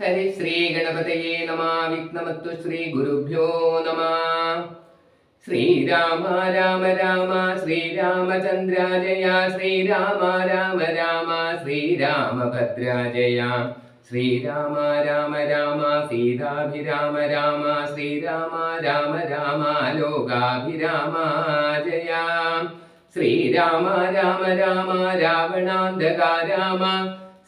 ഹരി ശ്രീ ഗണപതയെ നമ വിഘ്നമത്തു ശ്രീ ഗുരുഭ്യോ നമ ശ്രീരാമ രാമ രാമ ശ്രീരാമചന്ദ്രാജയ ശ്രീരാമ രാമ രാമ ശ്രീരാമഭദ്രാജയ ശ്രീരാമ രാമ രാമ സീതാഭിരാമ രാമ ശ്രീരാമ രാമ രാമ ലോകാഭിരാമ ജയ ശ്രീരാമ രാമ രാമ രാവണാന്തക രാമ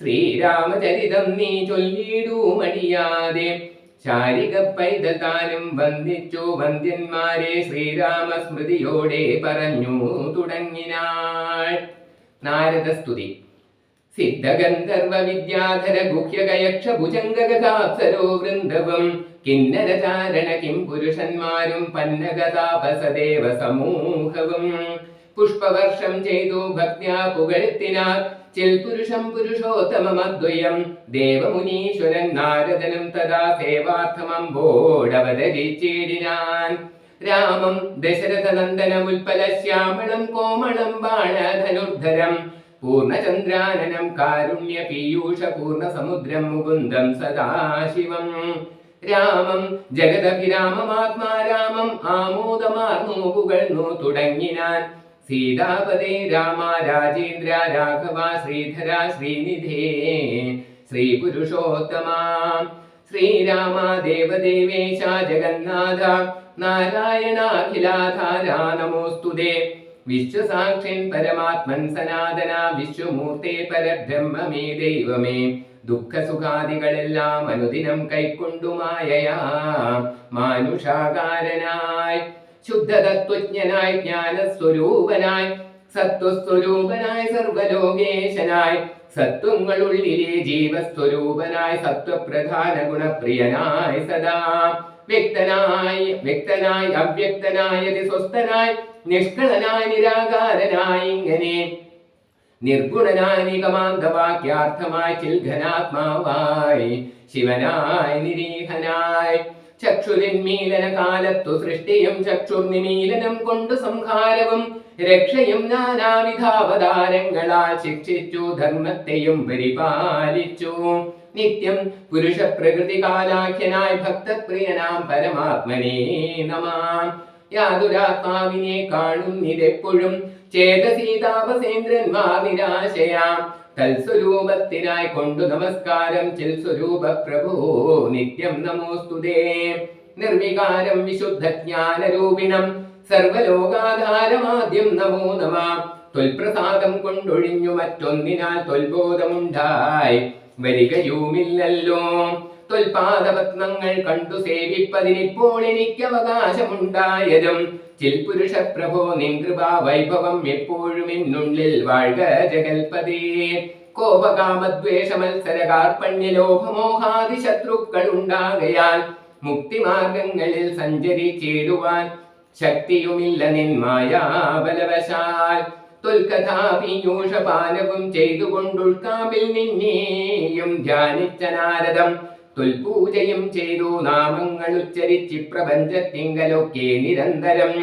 ശ്രീരാമചരിതം നീ ചൊല്ലിടൂ മടിയാതെ ശാരിക പൈതൽ താനും വന്ദിച്ചു വന്ദ്യന്മാരെ ശ്രീരാമ സ്മൃതിയോടെ പറഞ്ഞു തുടങ്ങിനാൾ. നാരദസ്തുതി. സിദ്ധഗന്ധർവ വിദ്യാധര ഗുഹ്യകയക്ഷ ഭുജംഗഗതാപ്സരോ വൃന്ദവം. കിന്നരചാരണ കിം പുരുഷന്മാരും പന്നകതാപസദേവ സമൂഹവും. പുഷ്പവർഷം ചെയ്തു ഭക്യാ പുകഴ്ത്തിനാൽ ചെൽപുരുഷം പുരുഷോത്തമദ്വയം ദേവമുനീശ്വരൻ നാരദനും തഥാ സേവാർത്ഥമമ്പോടവതരിച്ചിടിനാൻ രാമം ദശരഥനന്ദന ഉൽപ്പല ശ്യാമളം കോമളം ബാണധനുർധരം പൂർണചന്ദ്രാനനം കാരുണ്യ പീയൂഷ പൂർണ സമുദ്രം മുകുന്ദം സദാശിവം. രാമം ജഗദഭിരാമമാത്മാരാമം ആമോദമാർന്നു പുകഴ്ന്നു തുടങ്ങിനാൻ. സീതാപദേ രാമ രാജേന്ദ്ര രാഘവ ശ്രീധര ശ്രീനിധേ ശ്രീ പുരുഷോത്തമ ശ്രീരാമ ദേവദേവേശ ജഗന്നാഥ നാരായണാഖിലാധാരാ നമോസ്തുതേ വിശ്വസാക്ഷ്യൻ പരമാത്മൻ സനാതന വിശ്വമൂർത്തേ പരബ്രഹ്മമേ ദൈവമേ. ദുഃഖസുഖാദികളെല്ലാം അനുദിനം കൈക്കൊണ്ടുമായയാ മാനുഷാകാരനായി. ശുദ്ധതത്വജ്ഞനായി ജ്ഞാനസ്വരൂപനായി സത്വസ്വരൂപനായി സർവലോകേശനായി സത്വങ്ങളുള്ളിലെ ജീവസ്വരൂപനായി സത്വപ്രധാന ഗുണപ്രിയനായി സദാ. വ്യക്തനായി വ്യക്തനായി അവ്യക്തനായി സ്വസ്ഥനായി നിഷ്കളനായി നിരാകാരനായി ഇങ്ങനെ. നിർഗുണനായി നിഗമാന്തവാക്യാർത്ഥമായി ചിൽഘനാത്മാവായി ശിവനായി നിരീഹനായി ചക്ഷുരിന്മീലന കാലത്തു സൃഷ്ടിയും ചക്ഷുർനിമീലനം കൊണ്ടു സംഹാരവും. രക്ഷയും നാനാവിധാവതാരങ്ങളാൽ ശിക്ഷിച്ചു ധർമ്മത്തെയും പരിപാലിച്ചു. നിത്യം പുരുഷ പ്രകൃതി കാലാഖ്യനായി ഭക്തപ്രിയനാം പരമാത്മനേ നമാം. യാതൊരാത്മാവിനെ കാണുന്നിതെപ്പോഴും തൽസ്വരൂപത്തിനായി കൊണ്ടു നമസ്കാരം ചിൽ സ്വരൂപ പ്രഭു നിത്യം നമോസ്തുതേ നിർവികാരം വിശുദ്ധ ജ്ഞാനരൂപിണം സർവലോകാധാരമാദ്യം നമോ നമ. തൊൽപ്രസാദം കൊണ്ടൊഴിഞ്ഞു മറ്റൊന്നിനാൽ തൊൽബോധമുണ്ടായി. വരികയുമില്ലല്ലോ. തൊൽപാദപത്നങ്ങൾ കണ്ടു സേവിപ്പതിനിപ്പോൾ എനിക്ക് അവകാശമുണ്ടായതും ചിൽപുരുഷ പ്രഭോ നിൻ കൃപാ വൈഭവം എപ്പോഴും എന്നുള്ളിൽ വാഴ്ക ജഗൽപതേ. കോപകാമദ്വേഷ മത്സര കാർപ്പണ്യലോഭമോഹാദി ശത്രുക്കൾ ഉണ്ടാകയാൽ മുക്തിമാർഗങ്ങളിൽ സഞ്ചരിച്ചിടുവാൻ ശക്തിയുമില്ല നിന്മായാബലവശാൽ തൊൽക്കഥാപീയൂഷപാനവും ചെയ്തുകൊണ്ടുൾക്കാമ്പിൽ നിന്നെയും ധ്യാനിച്ച നാരദം തൊൽപൂജയും ചെയ്തു നാമങ്ങൾ ഉച്ചരിച്ച് പ്രപഞ്ചത്തിങ്കലൊക്കെ നിരന്തരം.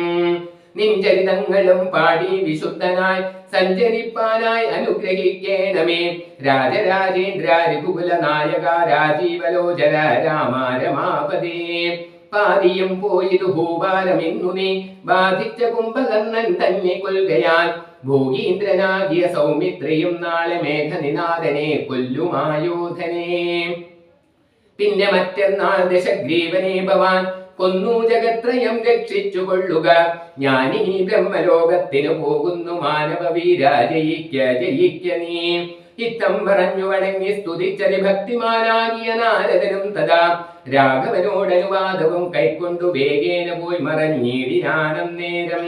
നിഞ്ചരിതങ്ങളും പാടി വിശുദ്ധനായി സഞ്ചരിപ്പാനായി അനുഗ്രഹിക്കേണമേ. രാജരാജേന്ദ്ര രാജീവലോചന രാമാരമാപതേ. പാതിയും പോയിതു ഭൂപാലമെന്നു നീ ബാധിച്ച കുംഭകർണൻ തന്നെ കൊൽകയാൽ ഭോഗീന്ദ്രനാകിയ സൗമിത്രയും നാളെ മേഘനിനാഥനെ കൊല്ലുമായോധനെ. പിന്നെ മറ്റന്നാൾ ദശഗ്രീവനെ ഭവാൻ കൊന്നു ജഗത്രയം രക്ഷിച്ചു കൊള്ളുക ഞാനിനി ബ്രഹ്മലോകത്തിനു പോകുന്നു മാനവ വീര ജയിക്ക ജയിക്ക നീ. ഇത്തം പറഞ്ഞു വണങ്ങി സ്തുതിച്ചതി ഭക്തിമാനാകിയ നാരദനും തഥാ. രാഘവനോടനുവാദവും കൈക്കൊണ്ടു വേഗേന പോയി മറഞ്ഞിടിനാനം നേരം